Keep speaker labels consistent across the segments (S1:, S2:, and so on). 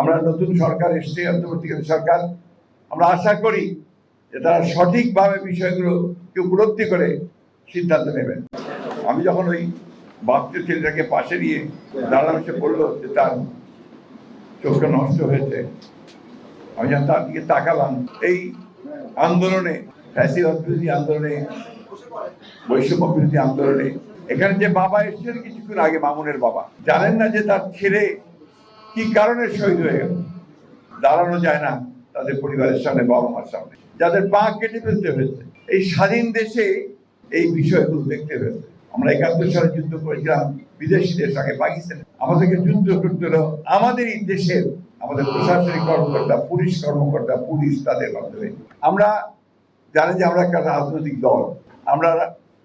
S1: আমরা নতুন সরকার এসছে, অন্তর্বর্তীকালীন সরকার। আমরা আশা করি যে তারা সঠিকভাবে বিষয়গুলোকে উপলব্ধি করে সিদ্ধান্ত নেবেন। আমি যখন ওই বাচ্চা ছেলেটাকে পাশে নিয়ে দাঁড়ালাম, সে বলল যে তার চোখটা নষ্ট হয়েছে। আমি যখন তার দিকে তাকালাম, এই আন্দোলনে, ফ্যাসিবাদ বিরোধী আন্দোলনে, বৈষম্য বিরোধী আন্দোলনে, এখানে যে বাবা এসেছেন কিছুক্ষণ আগে মামুনের বাবা। জানেন না যে তার ছেলে কি কারণে শহীদ হয়ে গেল? দাঁড়ানো যায় না তাদের পরিবারের সামনে বাবা মার সামনে। যাদের পা কেটে ফেলতে হয়েছে, এই স্বাধীন দেশে এই বিষয়গুলো দেখতে হয়েছে। আমরা একাত্তর সালে যুদ্ধ করেছিলাম বিদেশিদের সঙ্গে পাকিস্তান। আমাদেরকে যুদ্ধ করতে হলো আমাদের এই দেশের, আমাদের প্রশাসনিক কর্মকর্তা, পুলিশ কর্মকর্তা, পুলিশ তাদের মাধ্যমে। আমরা জানি যে আমরা একটা রাজনৈতিক দল। আমরা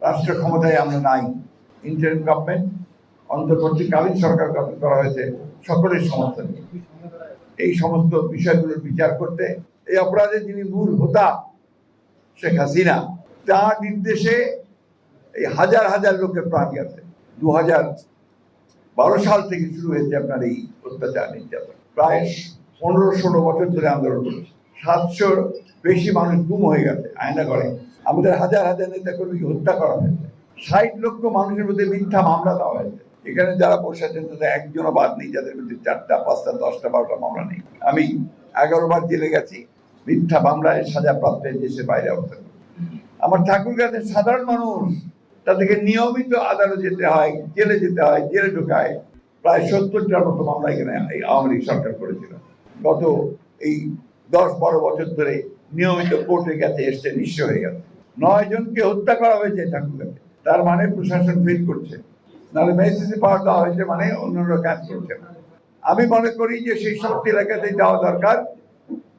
S1: রাষ্ট্র ক্ষমতায় আমরা নাই। ইন্টারিম গভর্নমেন্ট অন্তর্বর্তীকালীন সরকার গঠন করা হয়েছে সকলের সমর্থন। এই সমস্ত বিষয়গুলোর বিচার করতে এই অপরাধের যিনি মূল হোতা শেখ হাসিনা, তার নির্দেশে এই হাজার হাজার লোকের প্রাণ গেছে দু হাজার বারো সাল থেকে শুরু হয়েছে আপনার এই অত্যাচার নির্যাতন। প্রায় পনেরো ষোলো বছর ধরে আন্দোলন করেছে সাতশোর বেশি মানুষ গুম হয়ে গেছে আয়না করে আমাদের হাজার হাজার নেতা কর্মীকে হত্যা করা হয়েছে। ষাট লক্ষ মানুষের মধ্যে মিথ্যা মামলা দেওয়া হয়েছে। এখানে যারা বসে আছেন, তাদের একজনও বাদ নেই, যাদের মধ্যে চারটা, পাঁচটা, দশটা, বারোটা মামলা নেই। আমি এগারো বার জেলে গেছি, মিথ্যা মামলায় সাজা প্রাপ্তের দেশের বাইরে অবস্থান আমার ঠাকুর কাছে সাধারণ মানুষ, তাদেরকে নিয়মিত আদালতে যেতে হয়, জেলে যেতে হয়, জেলে ঢোকায়। প্রায় সত্তরটার মতো মামলা এখানে এই আওয়ামী লীগ সরকার করেছিল। গত এই দশ, বারো বছর ধরে নিয়মিত কোর্টে গেছে, এসছে, নিঃস্ব হয়ে গেছে। নয় জনকে হত্যা করা হয়েছে ঠাকুরগাতে। তার মানে প্রশাসন ফেল করছে। নাহলে মেসিসি পাওয়ার দেওয়া হয়েছে মানে অন্যরা কাজ করছে। না আমি মনে করি যে সেই সমস্ত এলাকাতে যাওয়া দরকার।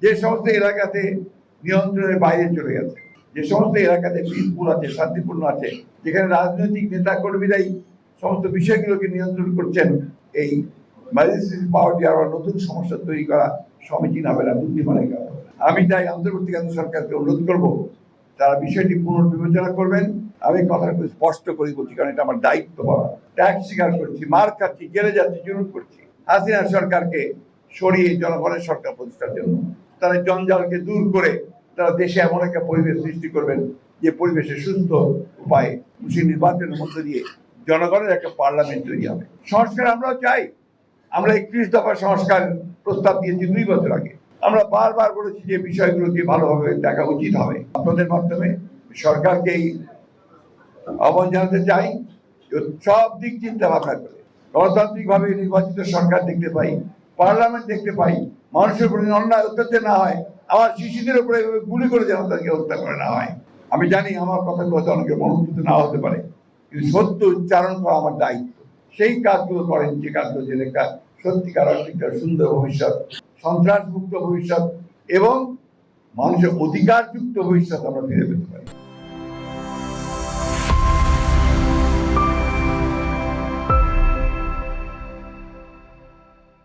S1: যে সমস্ত এলাকাতে নিয়ন্ত্রণের বাইরে চলে গেছে। যে সমস্ত এলাকাতে পিসফুল আছে, শান্তিপূর্ণ আছে, যেখানে রাজনৈতিক নেতা কর্মীরাই সমস্ত বিষয়গুলোকে নিয়ন্ত্রণ করছেন, এই ম্যাজিস্ট্রেট পাওয়ার দেওয়ার নতুন সমস্যা তৈরি করা সমীচীন হবে না বুদ্ধিমানের কারণ আমি তাই অন্তর্বর্তীকালীন সরকারকে অনুরোধ করব, তারা বিষয়টি পুনর্বিবেচনা করবেন। আমি কথাটা খুব স্পষ্ট করে বলছি, কারণ এটা আমার দায়িত্ব ট্যাক্স স্বীকার করছি, মার খাচ্ছি, জেলে যাচ্ছি, জুলুম করছি। হাসিনা সরকারকে সরিয়ে জনগণের সরকার প্রতিষ্ঠার জন্য। তারা জঞ্জালকে দূর করে তারা দেশে এমন একটা পরিবেশ সৃষ্টি করবেন যে পরিবেশে সুস্থ উপায়ে খুশি নির্বাচনের মধ্য দিয়ে জনগণের একটা পার্লামেন্ট তৈরি হবে। সংস্কার আমরাও চাই। আমরা একত্রিশ দফা সংস্কার প্রস্তাব দিয়েছি দুই বছর আগে। আমরা বারবার বলেছি যে বিষয়গুলোকে ভালোভাবে দেখা উচিত হবে। আপনাদের মাধ্যমে সরকারকে এই আহ্বান জানাতে চাই সব দিক চিন্তা ভাবনা করে। গণতান্ত্রিকভাবে নির্বাচিত সরকার দেখতে পাই, পার্লামেন্ট দেখতে পাই, মানুষের প্রতি অন্যায় অত্যাচার না হয় আমার শিশুদের উপরে গুলি করে যেন তাদেরকে হত্যা করে না হয়। আমি জানি আমার কথাগুলো হয়তো অনেকে মনোভূত না হতে পারে, কিন্তু সত্য উচ্চারণ করা আমার দায়িত্ব। সেই কাজগুলো করেন, যে কাজগুলো যে কাজ, সত্যিকার অর্থিকার সুন্দর ভবিষ্যৎ সন্ত্রাস মুক্ত ভবিষ্যৎ, এবং মানুষের অধিকারযুক্ত ভবিষ্যৎ আমরা ফিরে পেতে পারি।